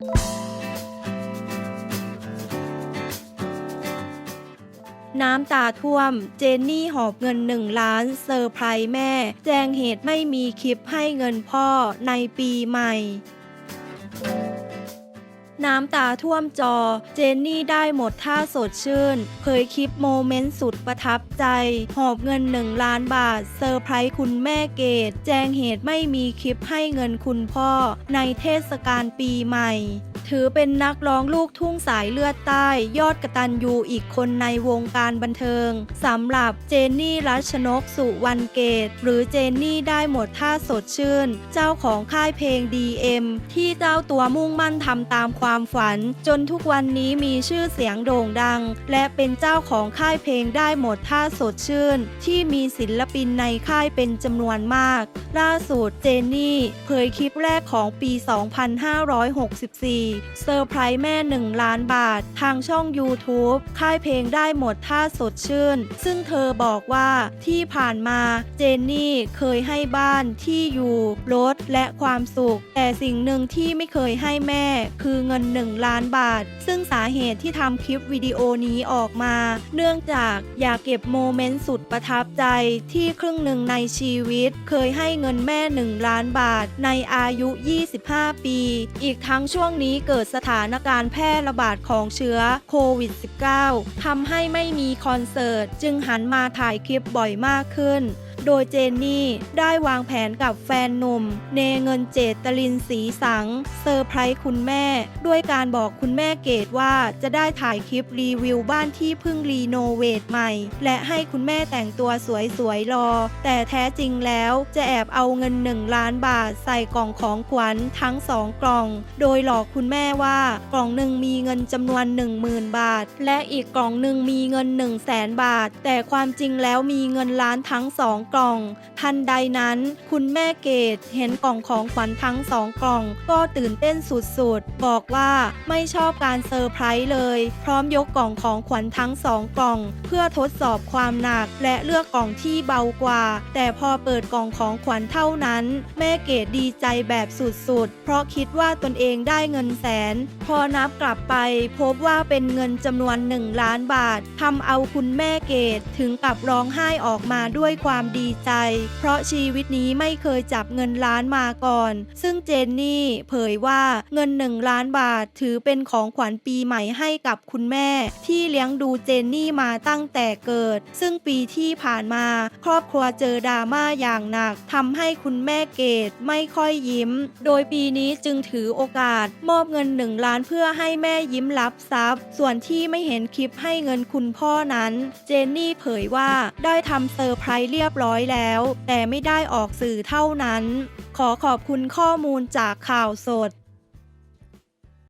น้ำตาท่วม เจนนี่หอบเงินหนึ่งล้านเซอร์ไพรส์แม่ แจ้งเหตุไม่มีคลิปให้เงินพ่อในปีใหม่ น้ำตาท่วมจอ เจนนี่ได้หมดท่าสดชื่น เผยคลิปโมเมนต์สุดประทับใจ หอบเงินหนึ่งล้านบาท เซอร์ไพรส์คุณแม่เกดแจ้งเหตุไม่มีคลิปให้เงินคุณพ่อ ในเทศกาลปีใหม่ ถือเป็นนักร้องลูกทุ่งสายเลือดใต้ ยอดกระตันยูอีกคนในวงการบันเทิงสำหรับเจนนี่รัชนกสุวรรณเกต หรือเจนนี่ได้หมดท่าสดชื่น เจ้าของค่ายเพลง DM ที่เจ้าตัวมุ่งมั่นทำตามความฝัน จนทุกวันนี้มีชื่อเสียงโด่งดัง และเป็นเจ้าของค่ายเพลงได้หมดท่าสดชื่น ที่มีศิลปินในค่ายเป็นจำนวนมาก ล่าสุดเจนนี่เผยคลิปแรกของปี 2564เซอร์ไพรส์แม่ 1 ล้านบาท ทางช่อง YouTube ค่ายเพลงได้หมดท่าสดชื่น ซึ่งเธอบอกว่าที่ผ่านมาเจนนี่เคยให้บ้านที่อยู่รถและความสุข แต่สิ่งหนึ่งที่ไม่เคยให้แม่ คือเงิน 1 ล้านบาท ซึ่งสาเหตุที่ทำคลิปวิดีโอนี้ออกมา เนื่องจากอยากเก็บโมเมนต์สุดประทับใจที่ครึ่งหนึ่งในชีวิต เคยให้เงินแม่ 1 ล้านบาทในอายุ 25 ปี อีกทั้งช่วงนี้เเกิดสถานการณ์แพร่ระบาดของเชื้อโควิด -19 ทำให้ไม่มีคอนเสิร์ต จึงหันมาถ่ายคลิปบ่อยมากขึ้น โดยเจนนี่ได้วางแผนกับแฟนหนุ่ม เนเงินเจตลินสีสัง เซอร์ไพรส์คุณแม่ ด้วยการบอกคุณแม่เกดว่าจะได้ถ่ายคลิปรีวิวบ้านที่เพิ่งรีโนเวทใหม่ และให้คุณแม่แต่งตัวสวยๆรอ แต่แท้จริงแล้วจะแอบเอาเงิน 1 ล้านบาทใส่กล่องของขวัญทั้ง 2 กล่อง โดยหลอกคุณแม่ว่ากล่องหนึ่งมีเงินจำนวน 10,000 บาท และอีกกล่องหนึ่งมีเงิน 1 0 0 0 0แสนบาท แต่ความจริงแล้วมีเงินล้านทั้งสองกล่อง ทันใดนั้น คุณแม่เกดเห็นกล่องของขวัญทั้งสองกล่อง ก็ตื่นเต้นสุดๆ บอกว่าไม่ชอบการเซอร์ไพรส์เลย พร้อมยกกล่องของขวัญทั้งสองกล่อง เพื่อทดสอบความหนัก และเลือกกล่องที่เบากว่า แต่พอเปิดกล่องของขวัญเท่านั้น แม่เกดดีใจแบบสุดๆ เพราะคิดว่าตนเองได้เงินแสน พอนับกลับไป พบว่าเป็นเงินจำนวน1ล้านบาททำเอาคุณแม่เกดถึงกับร้องไห้ออกมาด้วยความดีใจ เพราะชีวิตนี้ไม่เคยจับเงินล้านมาก่อน ซึ่งเจนนี่เผยว่าเงิน1ล้านบาทถือเป็นของขวัญปีใหม่ให้กับคุณแม่ ที่เลี้ยงดูเจนนี่มาตั้งแต่เกิด ซึ่งปีที่ผ่านมา ครอบครัวเจอดราม่าอย่างหนักทำให้คุณแม่เกดไม่ค่อยยิ้ม โดยปีนี้จึงถือโอกาส มอบเงิน1ล้านเพื่อให้แม่ยิ้มรับทรัพย์ ส่วนที่ไม่เห็นคลิปให้เงินคุณพ่อนั้น เจนนี่เผยว่าได้ทำเซอร์ไพรส์เรียบร้อยร้อยแล้ว แต่ไม่ได้ออกสื่อเท่านั้น ขอขอบคุณข้อมูลจากข่าวสด